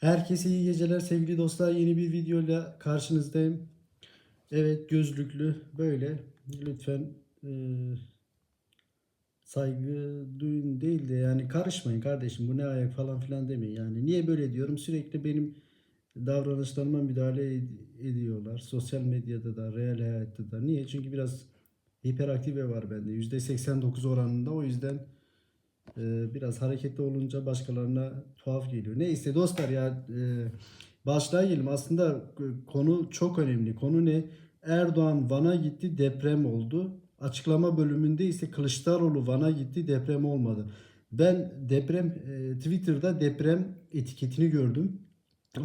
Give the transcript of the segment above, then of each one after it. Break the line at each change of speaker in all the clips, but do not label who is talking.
Herkese iyi geceler sevgili dostlar. Yeni bir videoyla karşınızdayım. Evet gözlüklü böyle. Lütfen e, saygı duyun değil de yani karışmayın kardeşim bu ne ayak falan filan demeyin. Yani niye böyle diyorum sürekli benim davranışlarıma müdahale ed- ediyorlar. Sosyal medyada da real hayatta da. Niye? Çünkü biraz hiperaktive var bende. %89 oranında o yüzden ee, biraz hareketli olunca başkalarına tuhaf geliyor. Neyse dostlar ya e, başlayalım. Aslında konu çok önemli. Konu ne? Erdoğan Van'a gitti deprem oldu. Açıklama bölümünde ise Kılıçdaroğlu Van'a gitti deprem olmadı. Ben deprem e, Twitter'da deprem etiketini gördüm.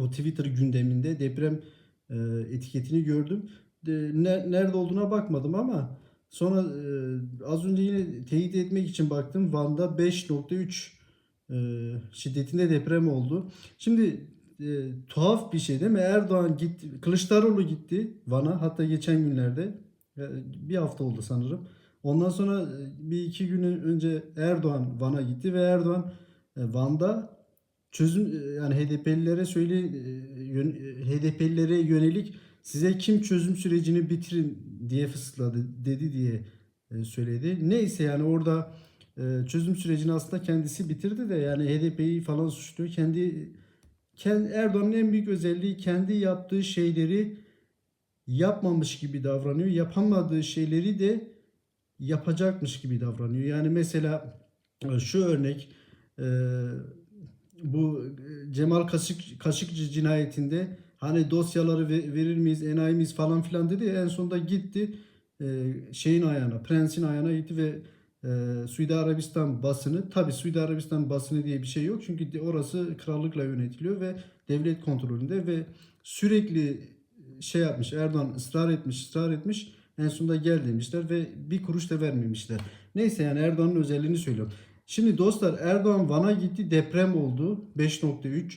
O Twitter gündeminde deprem e, etiketini gördüm. De, ne- nerede olduğuna bakmadım ama Sonra e, az önce yine teyit etmek için baktım. Van'da 5.3 e, şiddetinde deprem oldu. Şimdi e, tuhaf bir şey değil mi? Erdoğan gitti, Kılıçdaroğlu gitti Van'a hatta geçen günlerde e, bir hafta oldu sanırım. Ondan sonra e, bir iki gün önce Erdoğan Van'a gitti ve Erdoğan e, Van'da çözüm yani HDP'lilere söyle HDP'lilere yönelik size kim çözüm sürecini bitirin diye fısıldadı dedi diye e, söyledi. Neyse yani orada e, çözüm sürecini aslında kendisi bitirdi de yani HDP'yi falan suçluyor. Kendi, Erdoğan'ın en büyük özelliği kendi yaptığı şeyleri yapmamış gibi davranıyor. Yapamadığı şeyleri de yapacakmış gibi davranıyor. Yani mesela e, şu örnek bu Cemal Kaşık, Kaşıkçı cinayetinde hani dosyaları ve- verir miyiz, enayi miyiz falan filan dedi. En sonunda gitti e, şeyin ayağına, prensin ayağına gitti ve e, Suudi Arabistan basını, tabi Suudi Arabistan basını diye bir şey yok. Çünkü orası krallıkla yönetiliyor ve devlet kontrolünde ve sürekli şey yapmış, Erdoğan ısrar etmiş, ısrar etmiş. En sonunda gel demişler ve bir kuruş da vermemişler. Neyse yani Erdoğan'ın özelliğini söylüyorum. Şimdi dostlar Erdoğan Van'a gitti deprem oldu 5.3.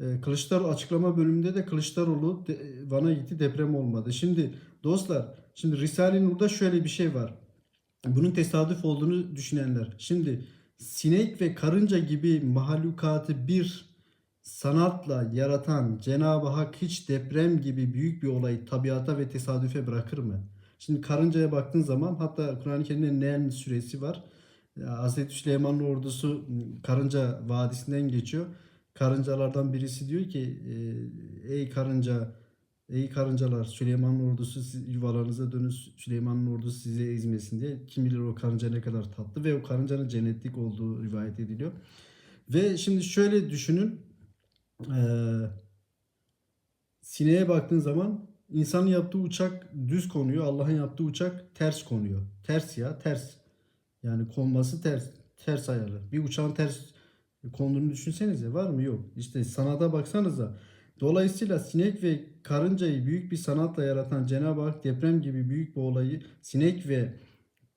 Ee, Kılıçdaroğlu açıklama bölümünde de Kılıçdaroğlu Van'a gitti deprem olmadı. Şimdi dostlar şimdi Risale-i Nur'da şöyle bir şey var. Bunun tesadüf olduğunu düşünenler. Şimdi sinek ve karınca gibi mahlukatı bir sanatla yaratan Cenab-ı Hak hiç deprem gibi büyük bir olayı tabiata ve tesadüfe bırakır mı? Şimdi karıncaya baktığın zaman hatta Kur'an-ı Kerim'de Nehl suresi var. Ya, Hazreti Süleyman'ın ordusu Karınca Vadisi'nden geçiyor. Karıncalardan birisi diyor ki e, ey karınca ey karıncalar Süleyman'ın ordusu yuvalarınıza dönün Süleyman'ın ordusu size ezmesin diye. Kim bilir o karınca ne kadar tatlı ve o karıncanın cennetlik olduğu rivayet ediliyor. Ve şimdi şöyle düşünün. Eee sineğe baktığın zaman insanın yaptığı uçak düz konuyor. Allah'ın yaptığı uçak ters konuyor. Ters ya ters. Yani konması ters. Ters ayarlı. Bir uçağın ters konduğunu düşünsenize var mı? Yok. İşte sanata baksanıza. Dolayısıyla sinek ve karıncayı büyük bir sanatla yaratan Cenab-ı Hak deprem gibi büyük bir olayı sinek ve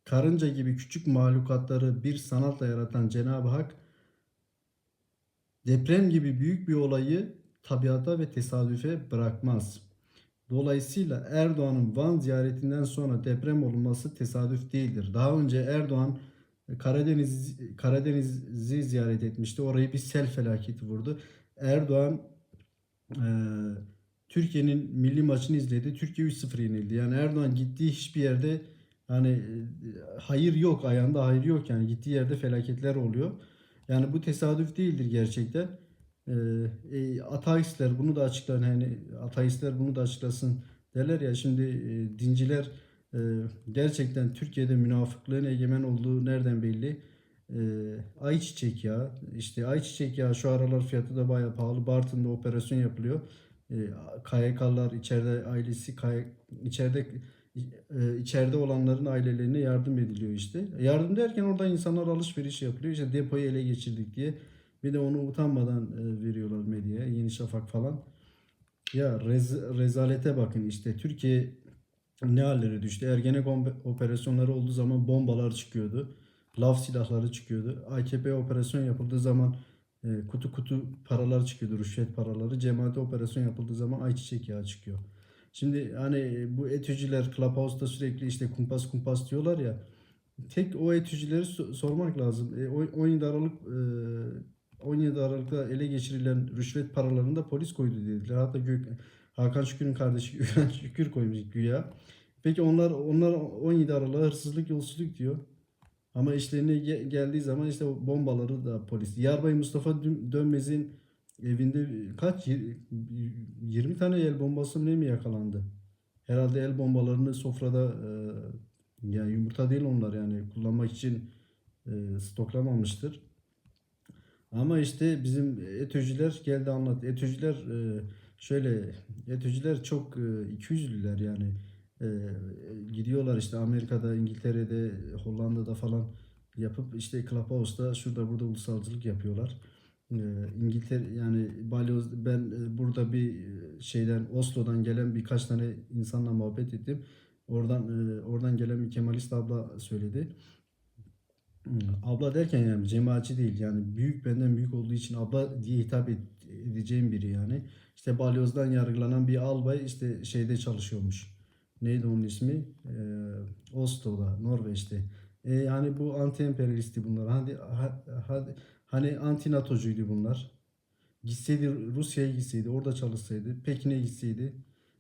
karınca gibi küçük mahlukatları bir sanatla yaratan Cenab-ı Hak deprem gibi büyük bir olayı tabiata ve tesadüfe bırakmaz. Dolayısıyla Erdoğan'ın Van ziyaretinden sonra deprem olması tesadüf değildir. Daha önce Erdoğan Karadeniz Karadeniz'i ziyaret etmişti. Orayı bir sel felaketi vurdu. Erdoğan e, Türkiye'nin milli maçını izledi. Türkiye 3-0 yenildi. Yani Erdoğan gittiği hiçbir yerde hani e, hayır yok ayağında hayır yok yani gittiği yerde felaketler oluyor. Yani bu tesadüf değildir gerçekten. Ee, e, ateistler bunu da açıklar hani ateistler bunu da açıklasın derler ya şimdi e, dinciler e, gerçekten Türkiye'de münafıklığın egemen olduğu nereden belli? E, ayçiçek yağı işte ayçiçek yağı şu aralar fiyatı da bayağı pahalı. Bartın'da operasyon yapılıyor. E, KYK'lar içeride ailesi KY, içeride e, içeride olanların ailelerine yardım ediliyor işte. Yardım derken orada insanlar alışveriş yapılıyor. İşte depoyu ele geçirdik diye. Bir de onu utanmadan e, veriyorlar medyaya. Yeni Şafak falan. Ya rez- rezalete bakın işte Türkiye ne hallere düştü. Ergenekon operasyonları olduğu zaman bombalar çıkıyordu. Lav silahları çıkıyordu. AKP operasyon yapıldığı zaman e, kutu kutu paralar çıkıyordu. Rüşvet paraları. Cemaate operasyon yapıldığı zaman ayçiçek yağı çıkıyor. Şimdi hani bu etücüler Clubhouse'da sürekli işte kumpas kumpas diyorlar ya. Tek o etücüleri so- sormak lazım. E, o- 17 Aralık e, 17 Aralık'ta ele geçirilen rüşvet paralarını da polis koydu dediler. Hatta Gök, Hakan Şükür'ün kardeşi Gökhan Şükür koymuş güya. Peki onlar onlar 17 Aralık'a hırsızlık yolsuzluk diyor. Ama işlerine ge- geldiği zaman işte bombaları da polis. Yarbay Mustafa Dönmez'in evinde kaç Yir- 20 tane el bombası ne mi yakalandı? Herhalde el bombalarını sofrada e, yani yumurta değil onlar yani kullanmak için e, stoklamamıştır. Ama işte bizim ETÖ'cüler geldi anlattı. ETÖ'cüler e, şöyle ETÖ'cüler çok e, ikiyüzlüler yani. E, gidiyorlar işte Amerika'da, İngiltere'de, Hollanda'da falan yapıp işte Clubhouse'da şurada burada ulusalcılık yapıyorlar. E, İngiltere yani balyoz ben e, burada bir e, şeyden Oslo'dan gelen birkaç tane insanla muhabbet ettim. Oradan e, oradan gelen bir Kemalist abla söyledi. Abla derken yani cemaatçi değil yani büyük benden büyük olduğu için abla diye hitap edeceğim biri yani. İşte balyozdan yargılanan bir albay işte şeyde çalışıyormuş. Neydi onun ismi? Ee, Oslo'da, Norveç'te. E, yani bu anti-emperyalisti bunlar. Hadi, ha- hadi, hani anti-NATO'cuydu bunlar. Gitseydi Rusya'ya gitseydi, orada çalışsaydı, Pekin'e gitseydi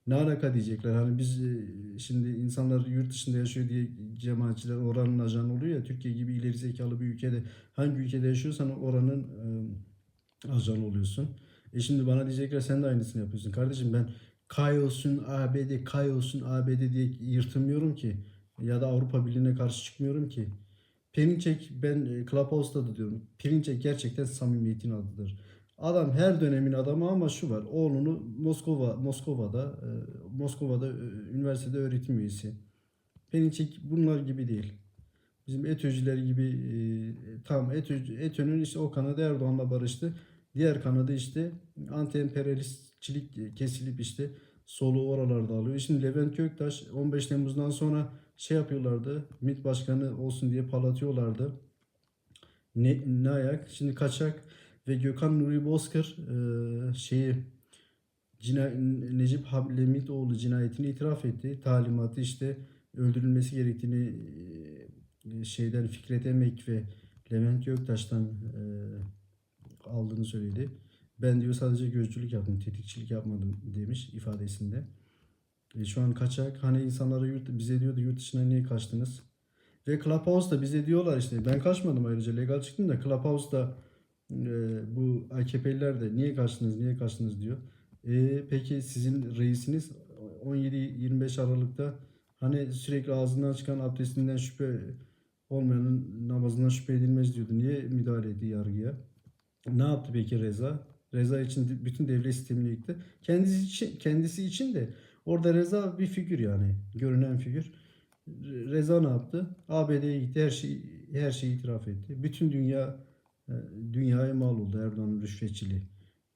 ne alaka diyecekler. Hani biz e, şimdi insanlar yurt dışında yaşıyor diye cemaatçiler oranın ajanı oluyor ya Türkiye gibi ileri zekalı bir ülkede hangi ülkede yaşıyorsan oranın e, oluyorsun. E şimdi bana diyecekler sen de aynısını yapıyorsun. Kardeşim ben Kay ABD, Kay ABD diye yırtınmıyorum ki. Ya da Avrupa Birliği'ne karşı çıkmıyorum ki. Perinçek ben e, Clubhouse'da da diyorum. Perinçek gerçekten samimiyetin adıdır. Adam her dönemin adamı ama şu var. Oğlunu Moskova Moskova'da e, Moskova'da e, üniversitede öğretim üyesi. Perinçek bunlar gibi değil. Bizim ETÖ'cüler gibi e, tam ETÖ, ETÖ'nün işte o kanadı Erdoğan'la barıştı. Diğer kanadı işte anti-emperyalistçilik kesilip işte solu oralarda alıyor. Şimdi Levent Göktaş 15 Temmuz'dan sonra şey yapıyorlardı. MİT başkanı olsun diye parlatıyorlardı. Ne, ne ayak? Şimdi kaçak ve Gökhan Nuri Bozkır e, şeyi cina Necip Hablemitoğlu cinayetini itiraf etti. Talimatı işte öldürülmesi gerektiğini e, şeyden Fikret Emek ve Levent Göktaş'tan e, aldığını söyledi. Ben diyor sadece gözcülük yaptım, tetikçilik yapmadım demiş ifadesinde. E, şu an kaçak. Hani insanlara yurt, bize diyordu yurt dışına niye kaçtınız? Ve Clubhouse'da bize diyorlar işte ben kaçmadım ayrıca legal çıktım da Clubhouse'da e, bu AKP'liler de niye kaçtınız niye kaçtınız diyor. E, peki sizin reisiniz 17-25 Aralık'ta hani sürekli ağzından çıkan abdestinden şüphe olmayanın namazından şüphe edilmez diyordu. Niye müdahale etti yargıya? Ne yaptı peki Reza? Reza için bütün devlet sistemini yıktı. Kendisi için, kendisi için de orada Reza bir figür yani. Görünen figür. Reza ne yaptı? ABD'ye gitti. Her şeyi her şeyi itiraf etti. Bütün dünya dünyaya mal oldu Erdoğan'ın rüşvetçiliği.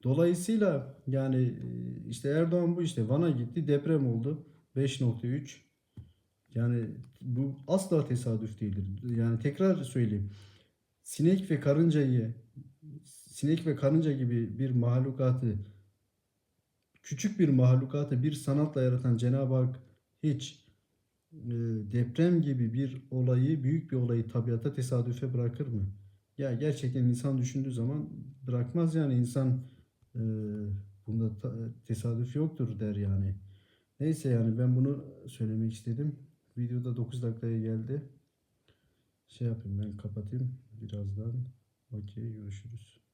Dolayısıyla yani e, işte Erdoğan bu işte Van'a gitti. Deprem oldu. 5.3 yani bu asla tesadüf değildir. Yani tekrar söyleyeyim. Sinek ve karıncayı sinek ve karınca gibi bir mahlukatı küçük bir mahlukatı bir sanatla yaratan Cenab-ı Hak hiç e, deprem gibi bir olayı, büyük bir olayı tabiata tesadüfe bırakır mı? Ya gerçekten insan düşündüğü zaman bırakmaz yani insan e, bunda tesadüf yoktur der yani. Neyse yani ben bunu söylemek istedim. Videoda 9 dakikaya geldi. Şey yapayım ben kapatayım birazdan. Okey görüşürüz.